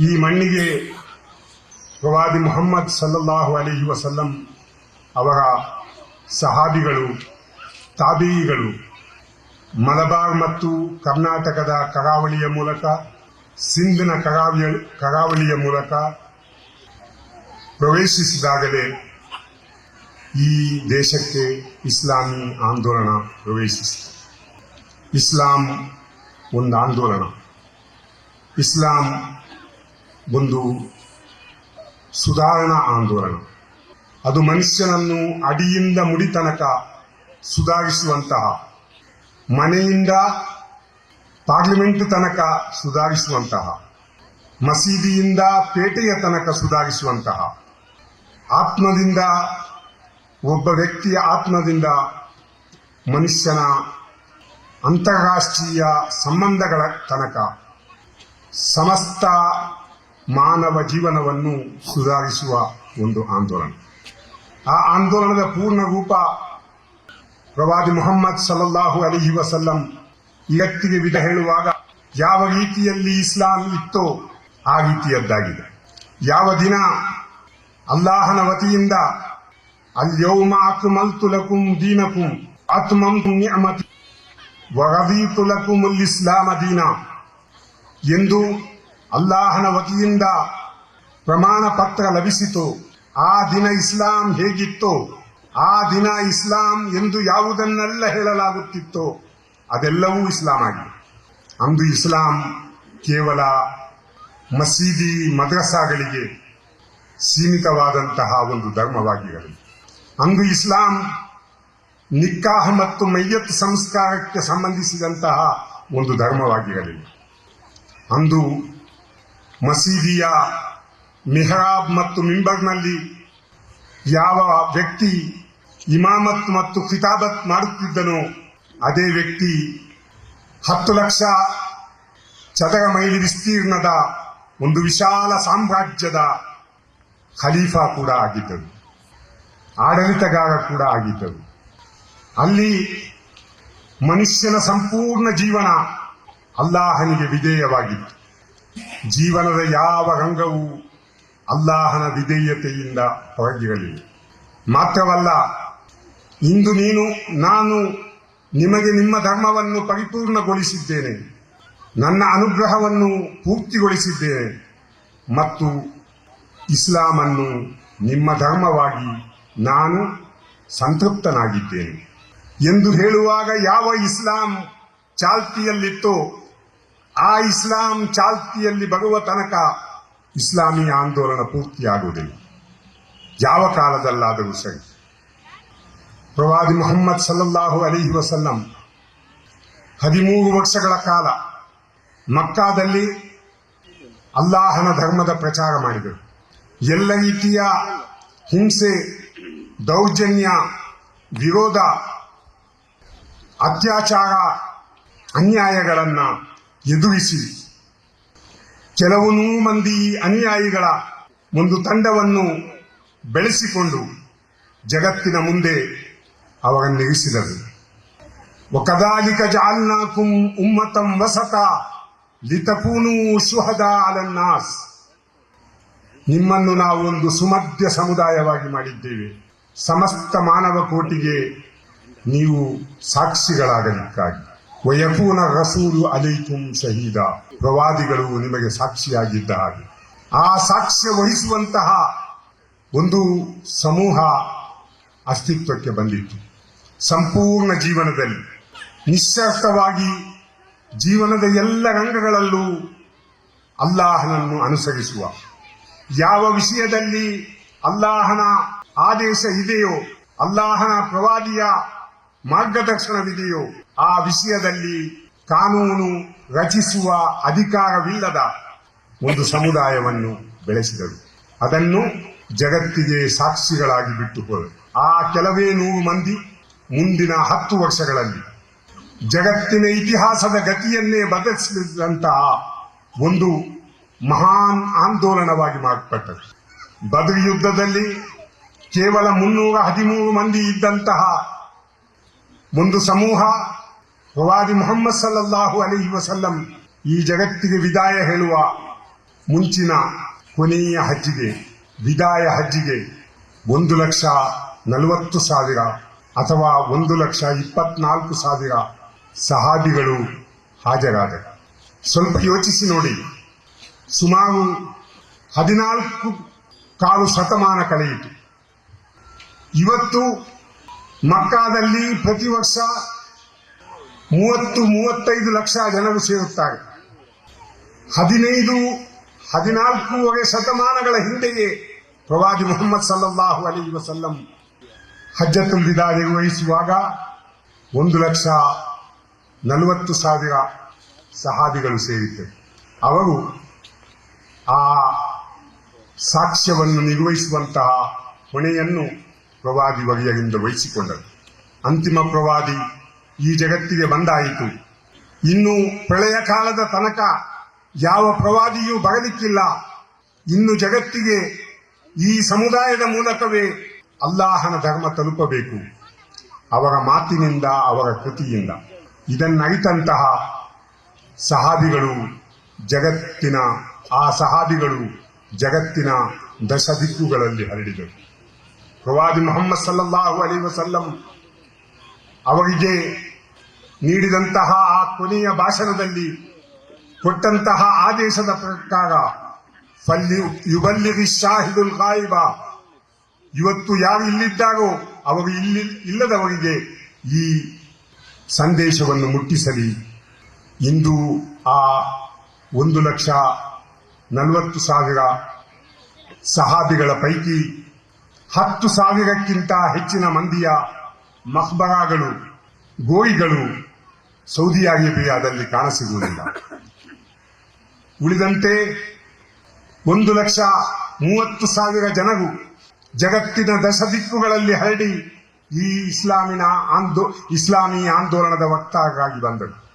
ಈ ಮಣ್ಣಿಗೆ ಪ್ರವಾದಿ ಮೊಹಮ್ಮದ್ ಸಲ್ಲಲ್ಲಾಹು ಅಲಿ ವಸಲ್ಲಂ ಅವರ ಸಹಾಬಿಗಳು ತಾಬೀಗಳು ಮಲಬಾರ್ ಮತ್ತು ಕರ್ನಾಟಕದ ಕರಾವಳಿಯ ಮೂಲಕ, ಸಿಂಧಿನ ಕರಾವಳಿಯ ಕರಾವಳಿಯ ಮೂಲಕ ಪ್ರವೇಶಿಸಿದಾಗಲೇ ಈ ದೇಶಕ್ಕೆ ಇಸ್ಲಾಮಿ ಆಂದೋಲನ ಪ್ರವೇಶಿಸಿತು. ಇಸ್ಲಾಂ ಒಂದು ಆಂದೋಲನ. ಇಸ್ಲಾಂ ಒಂದು ಸುಧಾರಣಾ ಆಂದೋಲನ. ಅದು ಮನುಷ್ಯನನ್ನು ಅಡಿಯಿಂದ ಮುಡಿ ತನಕ ಸುಧಾರಿಸುವಂತಹ ಮನೆಯಿಂದ ಪಾರ್ಲಿಮೆಂಟ್ ತನಕ ಸುಧಾರಿಸುವಂತಹ ಮಸೀದಿಯಿಂದ ಪೇಟೆಯ ತನಕ ಸುಧಾರಿಸುವಂತಹ ಆತ್ಮದಿಂದ, ಒಬ್ಬ ವ್ಯಕ್ತಿಯ ಆತ್ಮದಿಂದ ಮನುಷ್ಯನ ಅಂತಾರಾಷ್ಟ್ರೀಯ ಸಂಬಂಧಗಳ ತನಕ ಸಮಸ್ತ ಮಾನವ ಜೀವನವನ್ನು ಸುಧಾರಿಸುವ ಒಂದು ಆಂದೋಲನ. ಆ ಆಂದೋಲನದ ಪೂರ್ಣ ರೂಪ ಪ್ರವಾದಿ ಮೊಹಮ್ಮದ್ ಸಲ್ಲಲ್ಲಾಹು ಅಲಿಹಿ ವಸಲ್ಲಂ ವ್ಯಕ್ತಿಗೆ ವಿಧ ಹೇಳುವಾಗ ಯಾವ ರೀತಿಯಲ್ಲಿ ಇಸ್ಲಾಂ ಇತ್ತೋ ಆ ರೀತಿಯದ್ದಾಗಿದೆ. ಯಾವ ದಿನ ಅಲ್ಲಾಹನ ವತಿಯಿಂದ ಅಲ್ಯೌಮ ಅಕ್ಮಲ್ತು ಲಕುಂ ದೀನಕುಂ ಅತ್ಮಂತು ನಿಅಮತಿ ವರದೀತು ಲಕುಂ ಇಸ್ಲಾಮ ದೀನ ಎಂದು ಅಲ್ಲಾಹನ ವತಿಯಿಂದ ಪ್ರಮಾಣ ಪತ್ರ ಲಭಿಸಿತು. ಆ ದಿನ ಇಸ್ಲಾಂ ಹೇಗಿತ್ತು? ಆ ದಿನ ಇಸ್ಲಾಂ ಎಂದು ಯಾವುದನ್ನೆಲ್ಲ ಹೇಳಲಾಗುತ್ತಿತ್ತು? ಅದೆಲ್ಲವೂ ಇಸ್ಲಾಂ ಆಗಿದೆ. ಅಂದು ಇಸ್ಲಾಂ ಕೇವಲ ಮಸೀದಿ ಮದ್ರಸಾಗಳಿಗೆ ಸೀಮಿತವಾದಂತಹ ಒಂದು ಧರ್ಮವಾಗಿರಲಿ. ಅಂದು ಇಸ್ಲಾಂ ನಿಕ್ಕಾಹ ಮತ್ತು ಮೈಯತ್ ಸಂಸ್ಕಾರಕ್ಕೆ ಸಂಬಂಧಿಸಿದಂತಹ ಒಂದು ಧರ್ಮವಾಗಿರಲಿಲ್ಲ ಅಂದು ಮಸೀದಿಯ ಮೆಹರಾಬ್ ಮತ್ತು ಮಿಂಬರ್ನಲ್ಲಿ ಯಾವ ವ್ಯಕ್ತಿ ಇಮಾಮತ್ ಮತ್ತು ಕಿತಾಬತ್ ಮಾಡುತ್ತಿದ್ದನೋ ಅದೇ ವ್ಯಕ್ತಿ ಹತ್ತು ಲಕ್ಷ ಚದರ ಮೈಲಿ ವಿಸ್ತೀರ್ಣದ ಒಂದು ವಿಶಾಲ ಸಾಮ್ರಾಜ್ಯದ ಖಲೀಫಾ ಕೂಡ ಆಗಿದ್ದರು ಆಡಳಿತಗಾರ ಕೂಡ ಆಗಿದ್ದರು ಅಲ್ಲಿ ಮನುಷ್ಯನ ಸಂಪೂರ್ಣ ಜೀವನ ಅಲ್ಲಾಹನಿಗೆ ವಿಧೇಯವಾಗಿತ್ತು. ಜೀವನದ ಯಾವ ರಂಗವೂ ಅಲ್ಲಾಹನ ವಿಧೇಯತೆಯಿಂದ ಹೊರಗಿರಲಿ ಮಾತ್ರವಲ್ಲ, ಇಂದು ನೀನು, ನಾನು ನಿಮಗೆ ನಿಮ್ಮ ಧರ್ಮವನ್ನು ಪರಿಪೂರ್ಣಗೊಳಿಸಿದ್ದೇನೆ. ನನ್ನ ಅನುಗ್ರಹವನ್ನು ಪೂರ್ತಿಗೊಳಿಸಿದ್ದೇನೆ. ಮತ್ತು ಇಸ್ಲಾಮನ್ನು ನಿಮ್ಮ ಧರ್ಮವಾಗಿ ನಾನು ಸಂತೃಪ್ತನಾಗಿದ್ದೇನೆ. ಎಂದು ಹೇಳುವಾಗ ಯಾವ ಇಸ್ಲಾಂ ಚಾಲ್ತಿಯಲ್ಲಿತ್ತೋ ಆ ಇಸ್ಲಾಂ ಚಾಲ್ತಿಯಲ್ಲಿ ಬರುವ ತನಕ ಇಸ್ಲಾಮಿ ಆಂದೋಲನ ಪೂರ್ತಿಯಾಗುವುದಿಲ್ಲ. ಯಾವ ಕಾಲದಲ್ಲಾದರೂ ಸರಿ. ಪ್ರವಾದಿ ಮುಹಮ್ಮದ್ ಸಲ್ಲಲ್ಲಾಹು ಅಲಿಹಿ ವಸಲ್ಲಂ ಹದಿಮೂರು ವರ್ಷಗಳ ಕಾಲ ಮಕ್ಕಾದಲ್ಲಿ ಅಲ್ಲಾಹನ ಧರ್ಮದ ಪ್ರಚಾರ ಮಾಡಿದರು. ಎಲ್ಲ ರೀತಿಯ ಹಿಂಸೆ, ದೌರ್ಜನ್ಯ, ವಿರೋಧ, ಅತ್ಯಾಚಾರ, ಅನ್ಯಾಯಗಳನ್ನು ಎದುರಿಸಿ. ಕೆಲವು ಮಂದಿ ಅನುಯಾಯಿಗಳ ಒಂದು ತಂಡವನ್ನು ಬೆಳೆಸಿಕೊಂಡು ಜಗತ್ತಿನ ಮುಂದೆ ಅವರನ್ನು ಇರಿಸಿದರು. ಒಕದಾಲಿಕ ಜಾಲ್ನಾಕುಂ ಉಮ್ಮತಂ ವಸತ ಲಿತಪೂನು ಶುಹದ ಅಲನ್ನಾಸ್ ನಿಮ್ಮನ್ನು ನಾವು ಒಂದು ಸುಮಧ್ಯ ಸಮುದಾಯವಾಗಿ ಮಾಡಿದ್ದೇವೆ. ಸಮಸ್ತ ಮಾನವ ಕೋಟಿಗೆ ನೀವು ಸಾಕ್ಷಿಗಳಾಗಲಿಕ್ಕಾಗಿ. ವಯಪೂನ ರಸೂಲು ಅಲೈಕುಂ ಶಹೀದ. ಪ್ರವಾದಿಗಳು ನಿಮಗೆ ಸಾಕ್ಷಿಯಾಗಿದ್ದ ಹಾಗೆ. ಆ ಸಾಕ್ಷ್ಯ ವಹಿಸುವಂತಹ ಒಂದು ಸಮೂಹ ಅಸ್ತಿತ್ವಕ್ಕೆ ಬಂದಿತ್ತು. ಸಂಪೂರ್ಣ ಜೀವನದಲ್ಲಿ. ನಿಶ್ಶರ್ಥವಾಗಿ ಜೀವನದ ಎಲ್ಲ ರಂಗಗಳಲ್ಲೂ ಅಲ್ಲಾಹನನ್ನು ಅನುಸರಿಸುವ. ಯಾವ ವಿಷಯದಲ್ಲಿ ಅಲ್ಲಾಹನ ಆದೇಶ ಇದೆಯೋ, ಅಲ್ಲಾಹನ ಪ್ರವಾದಿಯ ಮಾರ್ಗದರ್ಶನವಿದೆಯೋ ಆ ವಿಷಯದಲ್ಲಿ ಕಾನೂನು ರಚಿಸುವ ಅಧಿಕಾರವಿಲ್ಲದ ಒಂದು ಸಮುದಾಯವನ್ನು ಬೆಳೆಸಿದರು. ಅದನ್ನು ಜಗತ್ತಿಗೆ ಸಾಕ್ಷಿಗಳಾಗಿ ಬಿಟ್ಟುಕೊಳ್ಳ ಆ ಕೆಲವೇ ನೂರು ಮಂದಿ ಮುಂದಿನ ಹತ್ತು ವರ್ಷಗಳಲ್ಲಿ ಜಗತ್ತಿನ ಇತಿಹಾಸದ ಗತಿಯನ್ನೇ ಬದಲಿಸಿದಂತಹ ಒಂದು ಮಹಾನ್ ಆಂದೋಲನವಾಗಿ ಮಾರ್ಪಟ್ಟರು. ಬದ್ರ ಯುದ್ಧದಲ್ಲಿ ಕೇವಲ ಮುನ್ನೂರ ಹದಿಮೂರು ಮಂದಿ ಇದ್ದಂತಹ ಒಂದು ಸಮೂಹ ಪ್ರವಾದಿ ಮೊಹಮ್ಮದ್ ಸಲ್ಲಲ್ಲಾಹು ಅಲೈಹಿ ವಸಲ್ಲಂ ಈ ಜಗತ್ತಿಗೆ ವಿದಾಯ ಹೇಳುವ ಮುಂಚಿನ ಕೊನೆಯ ಹಜ್ಜಿಗೆ, ವಿದಾಯ ಹಜ್ಜಿಗೆ ಒಂದು ಲಕ್ಷ ನಲವತ್ತು ಸಾವಿರ ಅಥವಾ ಒಂದು ಲಕ್ಷ ಇಪ್ಪತ್ನಾಲ್ಕು ಸಾವಿರ ಸಹಾಬಿಗಳು ಹಾಜರಾದರು. ಸ್ವಲ್ಪ ಯೋಚಿಸಿ ನೋಡಿ. ಸುಮಾರು ಹದಿನಾಲ್ಕು ಕಾಲು ಶತಮಾನ ಕಳೆಯಿತು. ಇವತ್ತು ಮಕ್ಕಾದಲ್ಲಿ ಪ್ರತಿ ವರ್ಷ ಮೂವತ್ತು, ಮೂವತ್ತೈದು ಲಕ್ಷ ಜನರು ಸೇರುತ್ತಾರೆ. ಹದಿನೈದು ಹದಿನಾಲ್ಕೂವರೆ ಶತಮಾನಗಳ ಹಿಂದೆಯೇ ಪ್ರವಾದಿ ಮೊಹಮ್ಮದ್ ಸಲ್ಲಲ್ಲಾಹು ಅಲಿ ವಸಲ್ಲಂ ಹಜ್ಜ ತುಂಬಿದ ನಿರ್ವಹಿಸುವಾಗ ಒಂದು ಲಕ್ಷ ನಲವತ್ತು ಸಾವಿರ ಸಹಾಬಿಗಳು ಸೇರಿದ್ದರು. ಅವರು ಆ ಸಾಕ್ಷ್ಯವನ್ನು ನಿರ್ವಹಿಸುವಂತಹ ಹೊಣೆಯನ್ನು ಪ್ರವಾದಿ ವರ್ಯರಿಂದ ವಹಿಸಿಕೊಂಡರು. ಅಂತಿಮ ಪ್ರವಾದಿ ಈ ಜಗತ್ತಿಗೆ ಬಂದಾಯಿತು. ಇನ್ನು ಪ್ರಳಯ ಕಾಲದ ತನಕ ಯಾವ ಪ್ರವಾದಿಯೂ ಬರಲಿಕ್ಕಿಲ್ಲ. ಇನ್ನು ಜಗತ್ತಿಗೆ ಈ ಸಮುದಾಯದ ಮೂಲಕವೇ ಅಲ್ಲಾಹನ ಧರ್ಮ ತಲುಪಬೇಕು. ಅವರ ಮಾತಿನಿಂದ, ಅವರ ಕೃತಿಯಿಂದ. ಇದನ್ನರಿತಂತಹ ಸಹಾಬಿಗಳು, ಜಗತ್ತಿನ ಆ ಸಹಾಬಿಗಳು ಜಗತ್ತಿನ ದಶ ದಿಕ್ಕುಗಳಲ್ಲಿ ಹರಡಿದರು. ಪ್ರವಾದಿ ಮೊಹಮ್ಮದ್ ಸಲ್ಲಲ್ಲಾಹು ಅಲಿ ವಸಲ್ಲಂ ಅವರಿಗೆ ನೀಡಿದಂತಹ ಆ ಕೊನೆಯ ಭಾಷಣದಲ್ಲಿ ಕೊಟ್ಟಂತಹ ಆದೇಶದ ಪ್ರಕಾರ, ಫಲ್ಲಿ ಯುಬಲ್ಲಿಗಿ ಶಾಹಿದುಲ್ ಗಾಯಿಬ. ಇವತ್ತು ಯಾರು ಇಲ್ಲಿದ್ದಾರೋ ಅವರು ಇಲ್ಲಿ ಇಲ್ಲದವರಿಗೆ ಈ ಸಂದೇಶವನ್ನು ಮುಟ್ಟಿಸಲಿ. ಇಂದು ಆ ಒಂದು ಲಕ್ಷ ನಲವತ್ತು ಸಾವಿರ ಸಹಾಬಿಗಳ ಪೈಕಿ ಹತ್ತು ಸಾವಿರಕ್ಕಿಂತ ಹೆಚ್ಚಿನ ಮಂದಿಯ ಮಹ್ಬರಾಗಳು ಗೋರಿಗಳು ಸೌದಿ ಅರೇಬಿಯಾದಲ್ಲಿ ಕಾಣಸಿಗುವುದಿಲ್ಲ. ಉಳಿದಂತೆ ಒಂದು ಲಕ್ಷ ಮೂವತ್ತು ಸಾವಿರ ಜನರು ಜಗತ್ತಿನ ದಶ ದಿಕ್ಕುಗಳಲ್ಲಿ ಹರಡಿ ಈ ಇಸ್ಲಾಮಿನ ಆಂದೋ ಇಸ್ಲಾಮಿ ಆಂದೋಲನದ ವಕ್ತಾರರಾಗಿ ಬಂದರು.